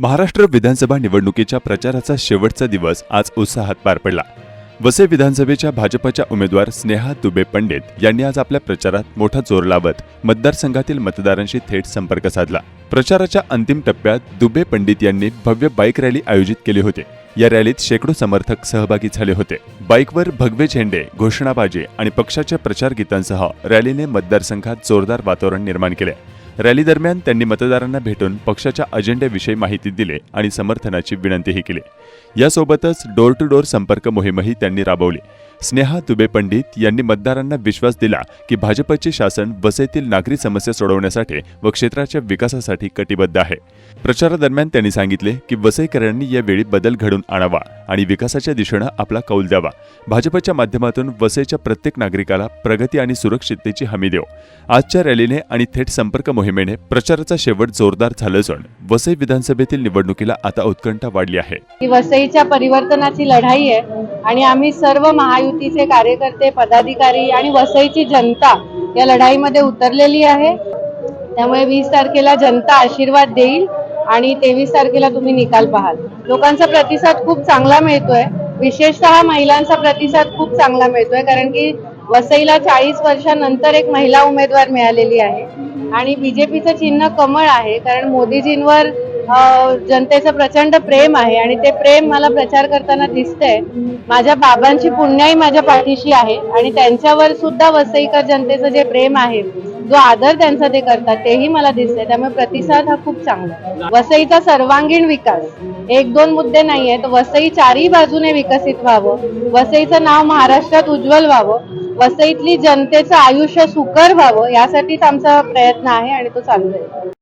महाराष्ट्र विधानसभा निवडणुकीच्या प्रचाराचा शेवटचा दिवस आज उत्साहात पार पडला. वसे विधानसभेच्या भाजपच्या उमेदवार स्नेहा दुबे पंडित यांनी आज आपल्या प्रचारात मोठा जोर लावत मतदारसंघातील मतदारांशी थेट संपर्क साधला. प्रचाराच्या अंतिम टप्प्यात दुबे पंडित यांनी भव्य बाईक रॅली आयोजित केली होती. या रॅलीत शेकडो समर्थक सहभागी झाले होते. बाईकवर भगवे झेंडे घोषणाबाजी आणि पक्षाच्या प्रचार गीतांसह रॅलीने मतदारसंघात जोरदार वातावरण निर्माण केले. रॅली दरम्यान त्यांनी मतदारांना भेटून पक्षाच्या अजेंड्याविषयी माहिती दिली आणि समर्थनाची विनंतीही केली. यासोबतच डोर टू डोर संपर्क मोहीमही त्यांनी राबवली. स्नेहा दुबे पंडित यांनी मतदारांना विश्वास दिला की भाजपचे शासन वसईतील नागरी समस्या सोडवण्यासाठी व क्षेत्राच्या विकासासाठी कटिबद्ध आहे. प्रचारादरम्यान त्यांनी सांगितले की वसईकरांनी यावेळी बदल घडून आणावा आणि विकासाच्या दिशेनं आपला कौल द्यावा. भाजपच्या माध्यमातून वसईच्या प्रत्येक नागरिकाला प्रगती आणि सुरक्षिततेची हमी देऊ आजच्या रॅलीने आणि थेट संपर्क मोहिमेने प्रचाराचा शेवट जोरदार झाला असून वसई विधानसभेतील निवडणुकीला आता उत्कंठा वाढली आहे. वसईच्या परिवर्तनाची लढाई आहे आणि आम्ही सर्व महायुतीचे कार्यकर्ते पदाधिकारी आणि वसईची जनता या लढाईमध्ये उतरलेली आहे. त्यामुळे वीस तारखेला जनता आशीर्वाद देईल आणि तेवीस तारखेला तुम्ही निकाल पाहाल. लोकांचा प्रतिसाद खूप चांगला मिळतोय. विशेषतः महिलांचा प्रतिसाद खूप चांगला मिळतोय कारण की वसईला चाळीस वर्षानंतर एक महिला उमेदवार मिळालेली आहे. आणि बीजेपीचं चिन्ह कमळ आहे कारण मोदीजींवर जनतेचं प्रचंड प्रेम आहे आणि ते प्रेम मला प्रचार करताना दिसतंय. माझ्या बाबांची पुण्याही माझ्या पाठीशी आहे आणि त्यांच्यावर सुद्धा वसईकर जनतेचं जे प्रेम आहे जो आदर त्यांचा ते करतात तेही मला दिसतंय. त्यामुळे प्रतिसाद हा खूप चांगला वसईचा सर्वांगीण विकास. एक दोन मुद्दे नाहीये तर वसई चारही बाजूने विकसित व्हावं. वसईचं नाव महाराष्ट्रात उज्ज्वल व्हावं. वसईतली जनतेचं आयुष्य सुकर व्हावं यासाठीच आमचा प्रयत्न आहे आणि तो चालू आहे